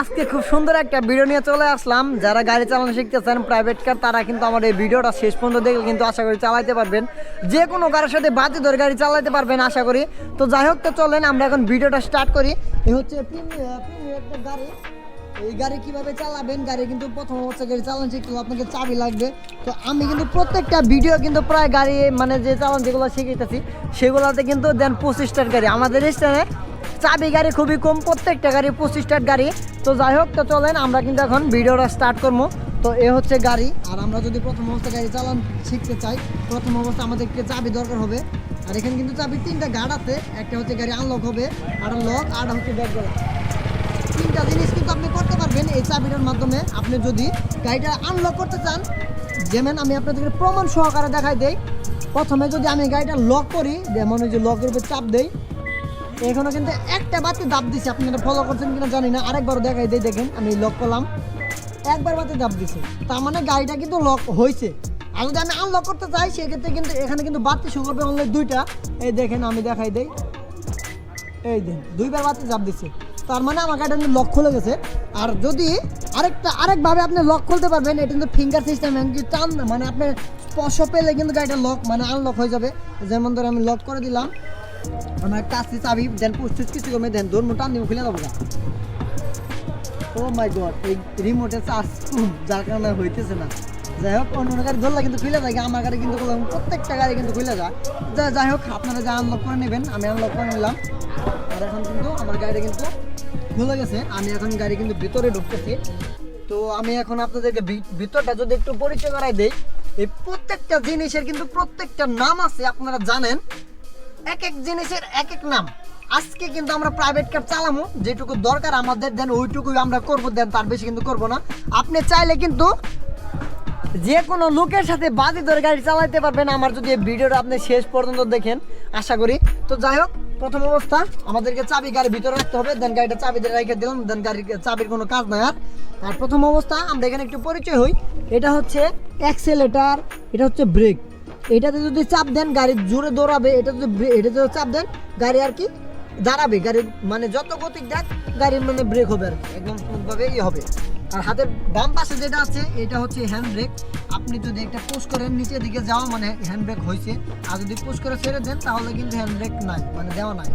আজকে খুব সুন্দর একটা ভিডিও নিয়ে চলে আসলাম। যারা গাড়ি চালানো শিখতেছেন প্রাইভেট কার তারা কিন্তু আমার এই ভিডিওটা শেষ পর্যন্ত দেখলে কিন্তু আশা করি চালাইতে পারবেন। যে কোনো কারোর সাথে বাতি ধরে গাড়ি চালাতে পারবেন, আশা করি। তো যাই হোক, তো চলেন, আমরা এখন ভিডিওটা স্টার্ট করি। এই হচ্ছে গাড়ি। এই গাড়ি কীভাবে চালাবেন? গাড়ি কিন্তু প্রথম অবস্থা গাড়ি চালানো শিখতে আপনাকে চাবি লাগবে। তো আমি কিন্তু প্রত্যেকটা ভিডিও কিন্তু প্রায় গাড়ি মানে যে চালান যেগুলো শিখাইতেছি সেগুলোতে কিন্তু দেন পঁচিশটার গাড়ি। আমাদের স্থানে চাবি গাড়ি খুবই কম, প্রত্যেকটা গাড়ি পঁচিশটার গাড়ি। তো যাই হোক, তো চলেন, আমরা কিন্তু এখন ভিডিওটা স্টার্ট করব। তো এ হচ্ছে গাড়ি, আর আমরা যদি প্রথম অবস্থা গাড়ি চালান শিখতে চাই, প্রথম অবস্থা আমাদেরকে চাবি দরকার হবে। আর এখানে কিন্তু চাবির তিনটা গার্ড আছে, একটা হচ্ছে গাড়ি আনলক হবে, আর লক আর হচ্ছে ব্যাক গলা। তিনটা জিনিস কিন্তু আপনি করতে পারবেন এই চাবিটার মাধ্যমে। আপনি যদি গাড়িটা আনলক করতে চান, যেমন আমি আপনাদেরকে প্রমাণ সহকারে দেখাই দেই। প্রথমে যদি আমি গাড়িটা লক করি, যেমন ওই যে লকের উপর চাপ দেই এখানে কিন্তু একটা বাতি দাব দিছে। আপনি ফলো করছেন কিনা জানি না। আরেকবার দেখাই দেই, দেখেন, আমি লক করলাম। একবার বাতি দাব দিছে। তার মানে গাড়িটা কিন্তু লক হয়েছে আর যদি আমি আনলক করতে চাই, সেক্ষেত্রে কিন্তু এখানে কিন্তু বাতি শুরু করবে অনলি দুইটা। এই দেখেন, আমি দেখাই দেই। এই দিন, দুইবার বাতি চাপ দিচ্ছে তার মানে আমার গাড়িটা কিন্তু লক খুলে গেছে। আর যদি আরেকটা, আরেকভাবে আপনি লক খুলতে পারবেন, এটা কিন্তু ফিঙ্গার সিস্টেম এমনকি টান মানে আপনি স্পর্শ পেলে কিন্তু গাড়িটা লক মানে আনলক হয়ে যাবে। যেমন ধরে আমি লক করে দিলাম। আমার কাছে চাবি দেন পুস্তুস কিছু কমে দেন, দৌড় টান দিব খুলে যাব ও মাই গড, এই রিমোটের চার্জ কম যার কারণে হইতেছে না। যাই হোক, অন্য গাড়ি ধরলে কিন্তু খুলে যায় আমার গাড়ি কিন্তু প্রত্যেকটা গাড়ি কিন্তু খুলে যায়। যাই হোক, আপনারা যা আনলক করে নেবেন, আমি আনলক করে নিলাম। আর এখন কিন্তু আমার গাড়িটা কিন্তু খুলে গেছে, আমি এখন গাড়ি কিন্তু ভিতরে ঢুকতেছি। তো আমি এখন আপনাদেরকে ভিতরটা যদি একটু পরিচয় করাই দেই, এই প্রত্যেকটা জিনিসের কিন্তু প্রত্যেকটা নাম আছে, আপনারা জানেন। এক এক জিনিসের এক এক নাম। আজকে কিন্তু আমরা প্রাইভেট কার চালামু, যেটুকু দরকার আমাদের, দেন ওইটুকুই আমরা করব, দেন তার বেশি কিন্তু করব না। আপনি চাইলে কিন্তু যে কোনো লোকের সাথে বাজি ধরে গাড়ি চালাইতে পারবেন। আমার যদি এই ভিডিওটা আপনি শেষ পর্যন্ত দেখেন, আশা করি। তো যাই হোক, প্রথম অবস্থা, আমাদেরকে চাবি গাড়ির ভিতরে রাখতে হবে, দেন গাড়িটা চাবি দিয়ে রেখে দিলাম, দেন গাড়ির চাবির কোনো কাজ নাই আর। আর প্রথম অবস্থা, আমরা এখানে একটু পরিচয় হই। এটা হচ্ছে অ্যাক্সেলেটার এটা হচ্ছে ব্রেক এটাতে যদি চাপ দেন, গাড়ি জোরে দৌড়াবে, এটা যদি এটা যদি চাপ দেন, গাড়ি আর কি দাঁড়াবে। গাড়ির মানে যত গতি দেখ গাড়ির মানে ব্রেক হবে আর কি। একদম ভাবে ইয়ে হবে। আর হাতের বাম পাশে যেটা আছে, এটা হচ্ছে হ্যান্ড ব্রেক আপনি যদি একটা পুশ করেন, নিচের দিকে যাওয়া মানে হ্যান্ড ব্রেক হয়েছে আর যদি পুশ করে ছেড়ে দেন, তাহলে কিন্তু হ্যান্ড ব্রেক নাই মানে দেওয়া নাই।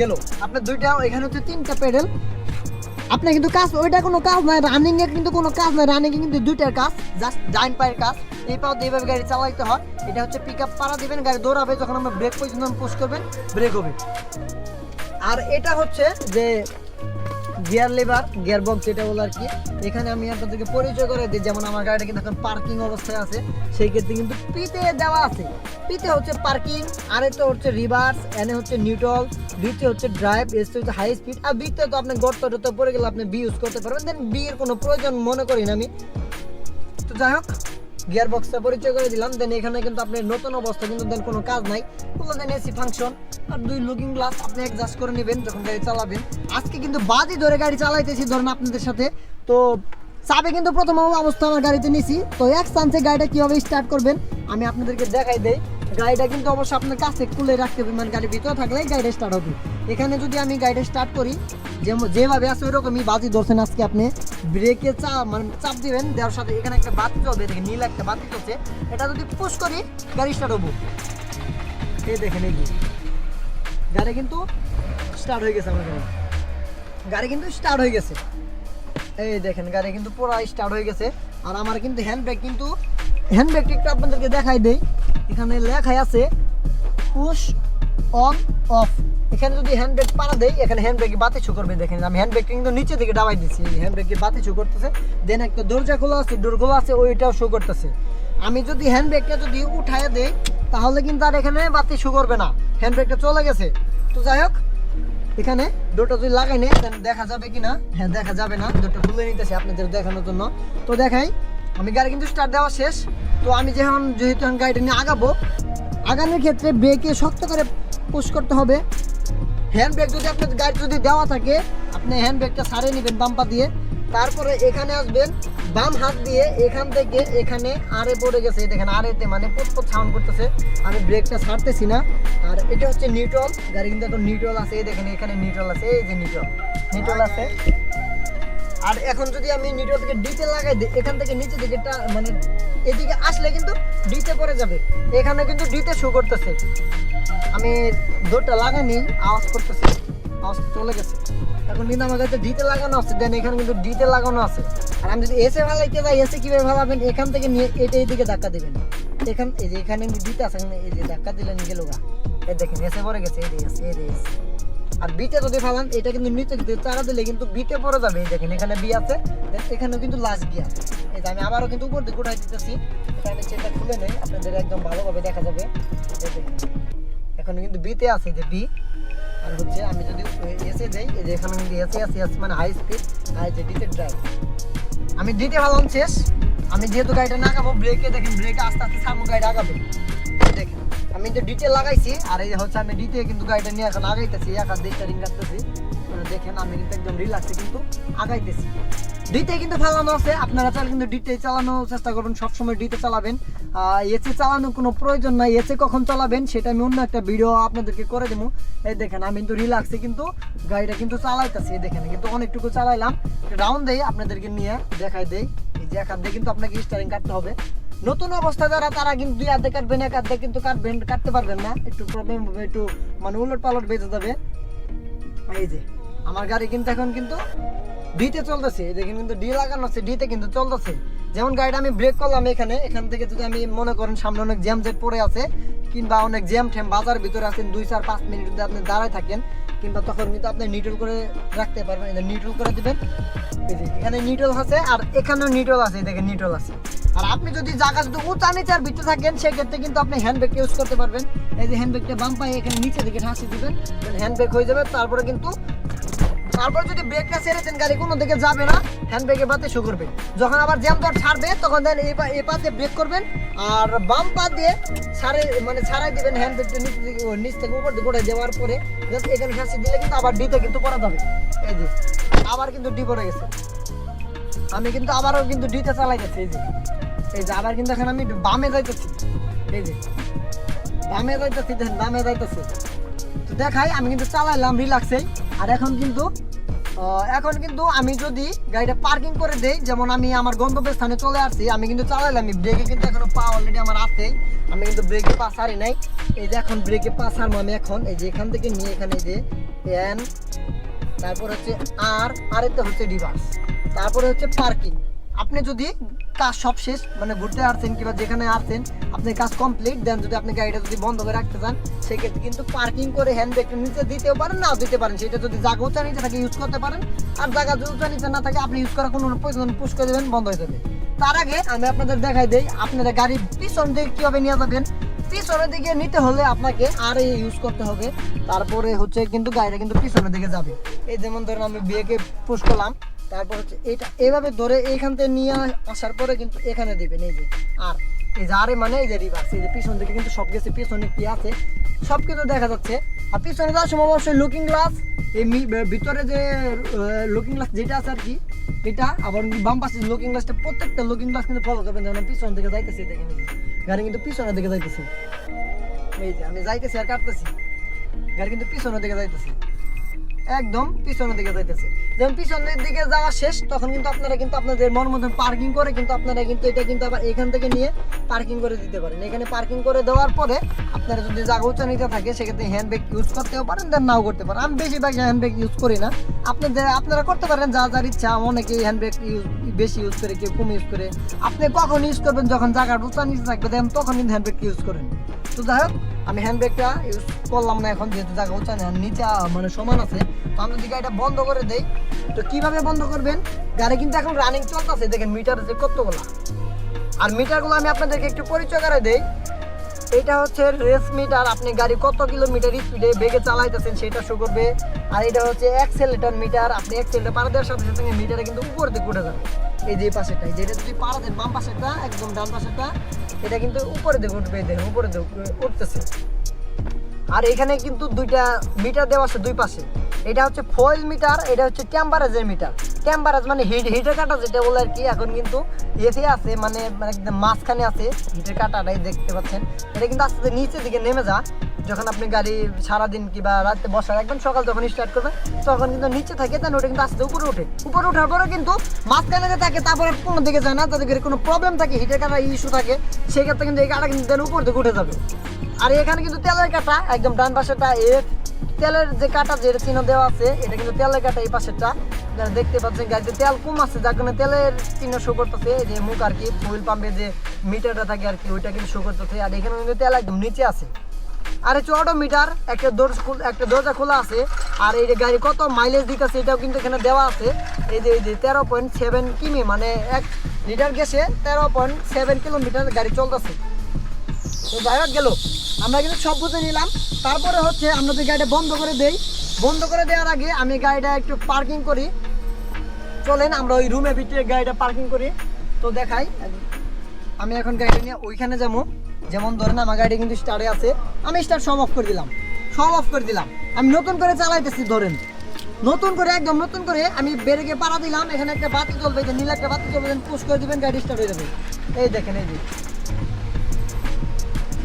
গেল। আপনার দুইটা, এখানে হচ্ছে তিনটা পেডেল আপনার কিন্তু কাজ, ওইটা কোনো কাজ নয় রানিং এর কিন্তু কোনো কাজ নয় রানিং এ কিন্তু দুইটার কাজ জাস্ট ডাইন পায়ের কাজ। এই পাও এইভাবে গাড়ি চালাইতে হয়, এটা হচ্ছে পিক আপ পাড়া দিবেন, গাড়ি দৌড়াবে, যখন আমরা ব্রেক পর্যন্ত পুশ করবেন ব্রেক হবে। আর এটা হচ্ছে যে গিয়ার লিভার গিয়ার বক্স যেটা বলে আর কি। এখানে আমি আপনাদেরকে পরিচয় করে দিই, যেমন আমার গাড়িটা কিন্তু এখন পার্কিং অবস্থায় আছে। সেই ক্ষেত্রে কিন্তু পিতে দেওয়া আছে। পিতে হচ্ছে পার্কিং আর এটা হচ্ছে রিভার্স এনে হচ্ছে নিউট্রাল বিতে হচ্ছে ড্রাইভ এসে হচ্ছে হাই স্পিড আর বিতে তো আপনি গর্ত টর্ত পড়ে গেলে আপনি বি ইউজ করতে পারবেন। দেন বি এর কোনো প্রয়োজন মনে করি না আমি। তো যাই হোক গিয়ার বক্সটা পরিচয় করে দিলাম দেন এখানে কিন্তু আপনি নতুন অবস্থা কিন্তু দেন কোনো কাজ নাই। পুরো দেন এসি ফাংশন আর দুই লুকিং গ্লাস আপনি অ্যাডজাস্ট করে নেবেন যখন গাড়ি চালাবেন। আজকে কিন্তু বাজি ধরে গাড়ি চালাইতেছি ধরুন আপনাদের সাথে। তো চাবি কিন্তু প্রথম অবস্থা আমার গাড়িতে নিছি। তো এক চান্সে গাড়িটা কীভাবে স্টার্ট করবেন, আমি আপনাদেরকে দেখাই দেই। গাড়িটা কিন্তু অবশ্যই আপনার কাছে খুলে রাখতে হবে মানে গাড়ির ভিতরে থাকলে গাড়িটা স্টার্ট হবে। এখানে যদি আমি গাড়িটা স্টার্ট করি, যেম- যেভাবে আছে ওইরকমই বাজি ধরছেন আজকে আপনি। ব্রেকে চাপ মানে চাপ দিবেন, দেওয়ার সাথে এখানে একটা বাতি চলবে দেখেন নীল একটা বাতি চলছে এটা যদি পুশ করি, গাড়ি স্টার্ট হব। এই দেখেন, এই গাড়ি কিন্তু স্টার্ট হয়ে গেছে আমার গাড়ি। গাড়ি কিন্তু স্টার্ট হয়ে গেছে। এই দেখেন, গাড়ি কিন্তু পুরো স্টার্ট হয়ে গেছে। আর আমার কিন্তু হ্যান্ড ব্রেক কিন্তু হ্যান্ড ব্রেকটা একটু আপনাদেরকে দেখাই দেই। এখানে লেখাই আছে পুশ অন অফ এখানে যদি হ্যান্ড ব্রেক পাড়া দেই, এখানে হ্যান্ড ব্রেকে বাতি ছু করবে দেখেন, আমি হ্যান্ড ব্রেক কিন্তু নিচে দিকে ডাবাই দিচ্ছি হ্যান্ড ব্রেকে বাতি ছু করতেছে দেন একটা দরজা খোলা আছে ডোর খোলা আছে, ওইটাও শো করতেছে। আমি যদি হ্যান্ড ব্রেকটা যদি উঠায় দেই, তাহলে কিন্তু আর এখানে বাতি শু করবে না। হ্যান্ড ব্রেকটা চলে গেছে। তো যাই হোক এখানে দুটো যদি লাগাই নেই দেখা যাবে কি না হ্যাঁ দেখা যাবে না। দুটো খুলে নিতেছি আপনাদের দেখানোর জন্য। তো দেখাই, আমি গাড়ি কিন্তু স্টার্ট দেওয়া শেষ। তো আমি যখন যেহেতু এখন গাড়িটা নিয়ে আগাবো, আগানোর ক্ষেত্রে ব্রেকে শক্ত করে পুশ করতে হবে। হ্যান্ড ব্রেক যদি আপনার গাড়ি যদি দেওয়া থাকে, আপনি হ্যান্ড ব্রেকটা সারিয়ে নেবেন বাম্পা দিয়ে। তারপরে এখানে আসবেন, বাম হাত দিয়ে এখান থেকে এখানে আরে পড়ে গেছে দেখেন আরেতে মানে পুটপুট সাউন্ড করতেছে। আমি ব্রেকটা ছাড়তেছি না। আর এটা হচ্ছে নিউট্রাল গাড়ি কিন্তু এখন নিউট্রাল আছে দেখেন এখানে নিউট্রাল আছে, এই যে নিউট্রাল নিউট্রাল আছে। আর এখন যদি আমি নিউট্রাল থেকে ডিতে লাগাই দিই, এখান থেকে নিচে দিকে মানে এদিকে আসলে কিন্তু ডিতে পড়ে যাবে। এখানে কিন্তু ডিতে শু করতেছে। আমি দুটো লাগানি আওয়াজ করতেছে। আওয়াজ চলে গেছে। এখন কিন্তু আমার কাছে ডিতে লাগানো আছে দেন এখানে কিন্তু ডিতে লাগানো আছে। আর আমি যদি এসে ভালাইতে যাই এসে কীভাবে ভালাবেন এখান থেকে নিয়ে এটা এইদিকে ধাক্কা দিবেন। এখান এই যে এখানে ডিতে আছে, এই যে ধাক্কা দিলেন গেল গা এই দেখেন এসে পড়ে গেছে, এই আছে এই আছে আর বিটে যদি ফালান এটা কিন্তু নিচে চারা দিলে কিন্তু বিটে পড়ে যাবে। এই দেখেন, এখানে বি আছে এখানেও কিন্তু লাস্ট বি আছে। এই আমি আবারও কিন্তু উপর দিকে উঠাই দিতেছি। আমি চেনটা খুলে নেই, আপনাদের একদম ভালোভাবে দেখা যাবে। এখন কিন্তু বিতে আছে যে বি আর হচ্ছে আমি যদি এসে যাই এই যে এখানে কিন্তু এসে আছে এস মানে হাই স্পিড যে ডিতে ড্রাইভ আমি দিতে পারলাম শেষ। আমি যেহেতু গাড়িটা নাগাবো ব্রেকে দেখেন ব্রেকে আস্তে আস্তে সামনে গাড়িটা আগাবে। দেখেন, আমি তো ডিটেল লাগাইছি, আর এই হচ্ছে আমি ডিটে কিন্তু গাড়িটা নিয়ে এখন আগাইতেছি, এক হাত দিয়ে স্টারিং কাটতেছি আপনারা দেখেন, আমি কিন্তু একদম রিল্যাক্সে কিন্তু আগাইতেছি। ডিতে কিন্তু ফালানো আছে, আপনারা চাইলে কিন্তু ডিতে চালানোর চেষ্টা করবেন, সবসময় ডিতে চালাবেন। এসে চালানোর কোনো প্রয়োজন নাই, এসে কখন চালাবেন সেটা আমি অন্য একটা ভিডিও আপনাদেরকে করে দেবো। এই দেখেন, আমি কিন্তু রিল্যাক্সে কিন্তু গাড়িটা কিন্তু চালাইতেছি, এই দেখেন, কিন্তু অনেকটুকু চালাইলাম। রাউন্ড দেই আপনাদেরকে নিয়ে দেখাই দেই, এই যে এক হাত দিয়ে কিন্তু আপনাকে স্টারিং কাটতে হবে। নতুন অবস্থা যারা, তারা কিন্তু দুই হাতে কাটবেন, এক হাতে কিন্তু কাটবেন, কাটতে পারবেন না। একটু প্রবলেম হবে, একটু মানে উলট পালট বেঁচে যাবে। এই যে, আমার গাড়ি কিন্তু এখন কিন্তু ডিতে চলতেছে দেখেন কিন্তু ডি লাগানো আছে ডিতে কিন্তু চলতেছে। যেমন গাড়িটা আমি ব্রেক করলাম এখানে। এখান থেকে যদি আমি মনে করেন সামনে অনেক জ্যাম জেট পড়ে আছে, কিংবা অনেক জ্যাম ঠ্যাম বাজার ভিতরে আছেন, দুই চার পাঁচ মিনিট যদি আপনি দাঁড়ায় থাকেন, কিংবা তখন কিন্তু আপনি নিউট্রাল করে রাখতে পারবেন এটা নিউট্রাল করে দিবেন। এখানে নিটল আছে, আর এখানেও নিটল আছে দেখেন নিউট্রাল আছে। আর আপনি যদি জায়গা যদি উঁচা নিচার ভিতরে থাকেন, সেক্ষেত্রে কিন্তু আপনি হ্যান্ড ব্রেক ইউজ করতে পারবেন। এই যে হ্যান্ড ব্রেকটা বাম পায়ে এখানে নিচে দিকে ঠাসি দিবেন হ্যান্ড ব্রেক হয়ে যাবে, তারপরে কিন্তু তারপর যদি ব্রেকটা ছেড়ে দেন, গাড়ি কোনো দিকে যাবে না হ্যান্ড ব্রেকে পাতে শু করবে। যখন আবার জ্যাম দর ছাড়বে, তখন দেন এই এই পাতে ব্রেক করবেন, আর বাম পা দিয়ে ছাড়ে মানে ছাড়াই দিবেন হ্যান্ড ব্রেকটা নিচ থেকে নিচ থেকে উপর দিকে উঠে দেওয়ার পরে just এখানে ফাঁসি দিলে কিন্তু আবার ডিতে কিন্তু পড়া যাবে। এই যে, আবার কিন্তু ডি পড়ে গেছে। আমি কিন্তু আবারও কিন্তু ডিতে চালাই গেছি এই যে। এই যে, আবার কিন্তু এখন আমি বামে যাইতেছি। এই যে, বামে যাইতেছি দেখেন বামে যাইতেছি। দেখাই, আমি কিন্তু চালাইলাম রিল্যাক্সেই আর এখন কিন্তু এখন কিন্তু আমি যদি গাড়িটা পার্কিং করে দেই, যেমন আমি আমার গন্তব্য স্থানে চলে আসছি, আমি কিন্তু চালাইলাম ব্রেকে কিন্তু এখনও পা অলরেডি আমার আছে আমি কিন্তু ব্রেকে পা সারি নাই। এই যে এখন ব্রেকে পা সারবো আমি এখন, এই যে এখান থেকে নিয়ে এখানে যে এন তারপর হচ্ছে আর আর আরেকটা হচ্ছে রিভার্স তারপরে হচ্ছে পার্কিং আপনি যদি কাজ সব শেষ মানে ঘুরতে আসছেন কিংবা যেখানে আসছেন, আপনি কাজ কমপ্লিট দেন যদি আপনি গাড়িটা যদি বন্ধ করে রাখতে চান, সেক্ষেত্রে কিন্তু পার্কিং করে হ্যান্ড ব্রেকটা নিচে দিতেও পারেন, নাও দিতে পারেন। সেটা যদি জায়গা উঁচা নিচে থাকে ইউজ করতে পারেন। আর জায়গা যদি উঁচা নিচে না থাকে, আপনি ইউজ করার কোনো প্রয়োজন পুশ করে দেবেন, বন্ধ হয়ে যাবে। তার আগে আমি আপনাদের দেখাই দিই, আপনারা গাড়ি পিছন দিকে কীভাবে নিয়ে যাবেন? পিছনের দিকে নিতে হলে আপনাকে আর ইউজ করতে হবে। তারপরে হচ্ছে কিন্তু গাড়িটা কিন্তু পিছনের দিকে যাবে। এই যেমন ধরেন আমি বিয়েকে পুশ করলাম। তারপর হচ্ছে এটা, এভাবে ধরে এইখান থেকে নিয়ে আসার পরে কিন্তু এখানে দিবেন, এই যে, আর এই যে মানে এই যে রিভার্স এই যে পিছন দিকে কিন্তু সব কিছু পিছনে কি আছে? সব কিছু দেখা যাচ্ছে। আর পিছনে যাওয়ার সময় অবশ্যই লুকিং গ্লাস এই ভিতরে যে লুকিং গ্লাস যেটা আছে আর কি, এটা আবার বাম পাশে লুকিং গ্লাসটা প্রত্যেকটা লুকিং গ্লাস কিন্তু ফলো করবেন, যেমন পিছন দিকে যাইতেছে দেখেন। গাড়ি কিন্তু পিছনের দিকে যাইতেছে। এই যে আমি যাইতেছি আর কাটতেছি, গাড়ি কিন্তু পিছনের দিকে যাইতেছে। একদম পিছনের দিকে যাইতেছে। যখন পিছনের দিকে যাওয়া শেষ, তখন কিন্তু আপনারা কিন্তু আপনাদের মন মতন পার্কিং করে কিন্তু আপনারা কিন্তু এটা কিন্তু আবার এখান থেকে নিয়ে পার্কিং করে দিতে পারেন। এখানে পার্কিং করে দেওয়ার পরে আপনারা যদি জাগা উঁচা নিতে থাকে, সেক্ষেত্রে হ্যান্ড ব্রেক ইউজ করতেও পারেন দেন নাও করতে পারেন। আমি বেশিরভাগ হ্যান্ড ব্রেক ইউজ করি না। আপনাদের, আপনারা করতে পারেন, যা যার ইচ্ছা। অনেকেই হ্যান্ড ব্রেক ইউজ বেশি ইউজ করে, কেউ কম ইউজ করে। আপনি কখন ইউজ করবেন, যখন জায়গার উঁচা নিচে থাকবে দেন তখন কিন্তু হ্যান্ড ব্রেক ইউজ করেন। তো যাই হোক আমি হ্যান্ড ব্রেকটা ইউজ করলাম না এখন, যেহেতু জায়গা উঁচা না নিচে মানে সমান আছে। তো আমি যদি গাড়িটা বন্ধ করে দেই, তো কীভাবে বন্ধ করবেন? গাড়ি কিন্তু এখন রানিং চলতেছে, দেখেন মিটার আছে কতগুলা। আর মিটারগুলো আমি আপনাদেরকে একটু পরিচয় করে দেই। এটা হচ্ছে রেস মিটার আপনি গাড়ি কত কিলোমিটার স্পিডে বেগে চালাইতেছেন সেটা শো করবে। আর এটা হচ্ছে অ্যাক্সেলেটার মিটার আপনি অ্যাক্সেলেটার পাড়া দেওয়ার সাথে সাথে মিটারে কিন্তু উপর দিকে উঠে যাবে। এই যে এই পাশেরটা, এই যে এটা যদি পাড়া দেন, বাম পাশেরটা, একদম ডান পাশেরটা এটা কিন্তু উপরে দিকে উঠবে এদের উপরে দিকে উঠতেছে। আর এখানে কিন্তু দুইটা মিটার দেওয়া আছে দুই পাশে। এটা হচ্ছে ফয়েল মিটার এটা হচ্ছে টেম্পারেচার মিটার টেম্পারেজ মানে হিট হিটের কাটা যেটা বলে আর কি, এখন কিন্তু এসে আছে মানে একদম মাঝখানে আছে হিটের কাটাটাই দেখতে পাচ্ছেন। এটা কিন্তু আস্তে আস্তে নিচের দিকে নেমে যা যখন আপনি গাড়ি সারাদিন কিংবা রাতে বসা একদম সকাল যখন স্টার্ট করবেন, তখন কিন্তু নিচে থাকে তাহলে ওটা কিন্তু আস্তে উপরে ওঠে। উপরে ওঠার পরে কিন্তু মাঝখানে যে থাকে, তারপরে কোনো দিকে যায় না, তাদের কোনো প্রবলেম থাকে হিটের কাটা ইস্যু থাকে, সেক্ষেত্রে কিন্তু এই কাটা কিন্তু উপর দিকে উঠে যাবে। আর এখানে কিন্তু তেলের কাটা, একদম ডান পাশেটা এর তেলের যে কাটা, যে চিহ্ন দেওয়া আছে, এটা কিন্তু তেলের কাটা এই পাশেরটা। দেখতে পাচ্ছেন গাড়িতে তেল কম আছে, যার কারণে তেলের চিহ্ন শো করতেছে যে মুখ আর কি ফুয়েল পাম্পে যে মিটারটা থাকে আর কি, ওইটা কিন্তু শো করতেছে, আর এখানে কিন্তু তেল একদম নিচে আছে। আর হচ্ছে মিটার, একটা দরজা একটা দরজা খোলা আছে, আর এই যে গাড়ি কত মাইলেজ দিতেছে, এটাও কিন্তু এখানে দেওয়া আছে। এই যে এই যে তেরো পয়েন্ট সেভেন কিমি মানে এক লিটার গেছে তেরো পয়েন্ট সেভেন কিলোমিটার গাড়ি চলতেছে। তো যাই গেল। আমরা কিন্তু সব বুঝে নিলাম। তারপরে হচ্ছে আমরা যদি গাড়িটা বন্ধ করে দেই, বন্ধ করে দেওয়ার আগে আমি গাড়িটা একটু পার্কিং করি। চলেন, আমরা ওই রুমের ভিতরে গাড়িটা পার্কিং করি। তো দেখাই। আমি এখন গাড়ি নিয়ে ওইখানে যাব। যেমন ধরেন আমার গাড়ি কিন্তু স্টার্টে আছে, আমি স্টার্ট সব অফ করে দিলাম। সব অফ করে দিলাম। আমি নতুন করে চালাইতেছি, ধরেন। নতুন করে, একদম নতুন করে আমি ব্রেকে পাড়া দিলাম, এখানে একটা বাতি চলবে যে নীল একটা বাতি জ্বলবে পুশ করে দিবেন, গাড়ি স্টার্ট হয়ে যাবে। এই দেখেন, এই যে।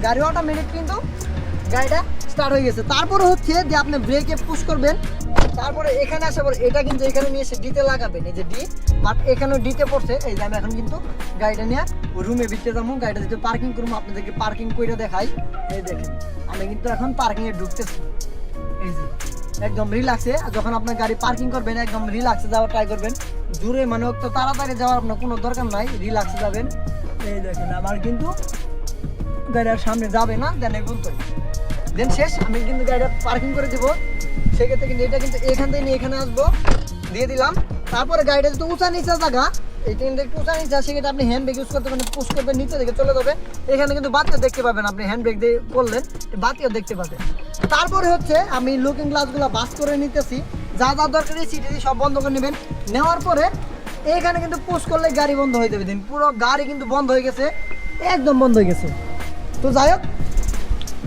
গাড়ি অটোমেটিক কিন্তু গাড়িটা স্টার্ট হয়ে গেছে। তারপরে হচ্ছে যে আপনি ব্রেকে পুশ করবেন, তারপরে এখানে আসার পর এটা কিন্তু এখানে নিয়ে এসে ডিতে লাগাবেন, এই যে ডি বাট এখানেও ডিতে পড়ছে। এই যে আমি এখন কিন্তু গাড়িটা নিয়ে রুমে ভিতরে যাব গাড়িটা যদি পার্কিং করব, আপনাদেরকে পার্কিং করে দেখাই। এই দেখেন, আমি কিন্তু এখন পার্কিংয়ে ঢুকতেছি। এই যে, একদম রিল্যাক্সে যখন আপনার গাড়ি পার্কিং করবেন, একদম রিল্যাক্সে যাওয়ার ট্রাই করবেন। দূরে মানে তো তাড়াতাড়ি যাওয়ার আপনার কোনো দরকার নাই রিল্যাক্সে যাবেন। এই দেখেন, আমার কিন্তু গাড়ির সামনে যাবে না দেন এই বলতো দেন শেষ, আমি কিন্তু গাড়িটা পার্কিং করে দেবো। সেক্ষেত্রে কিন্তু এটা কিন্তু এখান থেকে নিয়ে এখানে আসব, দিয়ে দিলাম। তারপরে গাড়িটা যদি উঁচা নিচে জায়গা এটা কিন্তু একটু উঁচা নিচে, সেক্ষেত্রে আপনি হ্যান্ড ব্রেক ইউজ করতে পারেন পুশ করবেন, নিচে দিকে চলে যাবে। এখানে কিন্তু বাতিও দেখতে পাবেন আপনি হ্যান্ড ব্রেক দিয়ে করলেন বাতিও দেখতে পাবেন। তারপরে হচ্ছে, আমি লুকিং গ্লাসগুলো বাস করে নিতেছি। যা যা দরকারি সিটি সব বন্ধ করে নেবেন। নেওয়ার পরে এখানে কিন্তু পুশ করলে গাড়ি বন্ধ হয়ে যাবে। দিন পুরো গাড়ি কিন্তু বন্ধ হয়ে গেছে, একদম বন্ধ হয়ে গেছে। তো যাই হোক,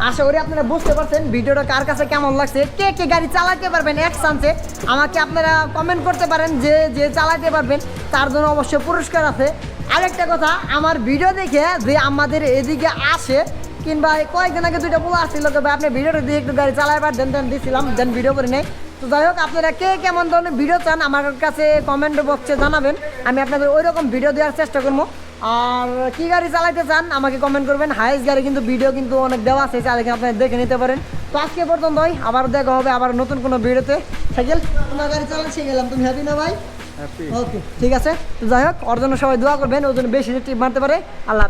আশা করি আপনারা বুঝতে পারছেন ভিডিওটা কার কাছে কেমন লাগছে, কে কে গাড়ি চালাতে পারবেন এক চান্সে আমাকে আপনারা কমেন্ট করতে পারেন যে যে চালাতে পারবেন, তার জন্য অবশ্যই পুরস্কার আছে। আরেকটা কথা, আমার ভিডিও দেখে যে আমাদের এদিকে আসে, কিংবা কয়েকদিন আগে দুইটা বলে আসছিল তবে আপনি ভিডিওটা দিয়ে একটু গাড়ি চালাই পার, দেন দেন দিছিলাম, দেন ভিডিও করে নেই। তো যাই হোক, আপনারা কে কেমন ধরনের ভিডিও চান, আমার কাছে কমেন্ট বক্সে জানাবেন। আমি আপনাদের ওই রকম ভিডিও দেওয়ার চেষ্টা করব। আর কি গাড়ি চালাইতে চান আমাকে কমেন্ট করবেন। হাইস্ট গাড়ি কিন্তু ভিডিও কিন্তু অনেক দেওয়া আছে চাইলে আপনি আপনারা দেখে নিতে পারেন। তো আজকে পর্যন্তই আবার দেখা হবে আবার নতুন কোনো ভিডিওতে। সাইকেল তোমার গাড়ি চালান গেলাম তুমি হ্যাপি না ভাই? ওকে ঠিক আছে। তো যাই হোক ওর জন্য সবাই দোয়া করবেন ওর জন্য বেশি মারতে পারে। আল্লাহ।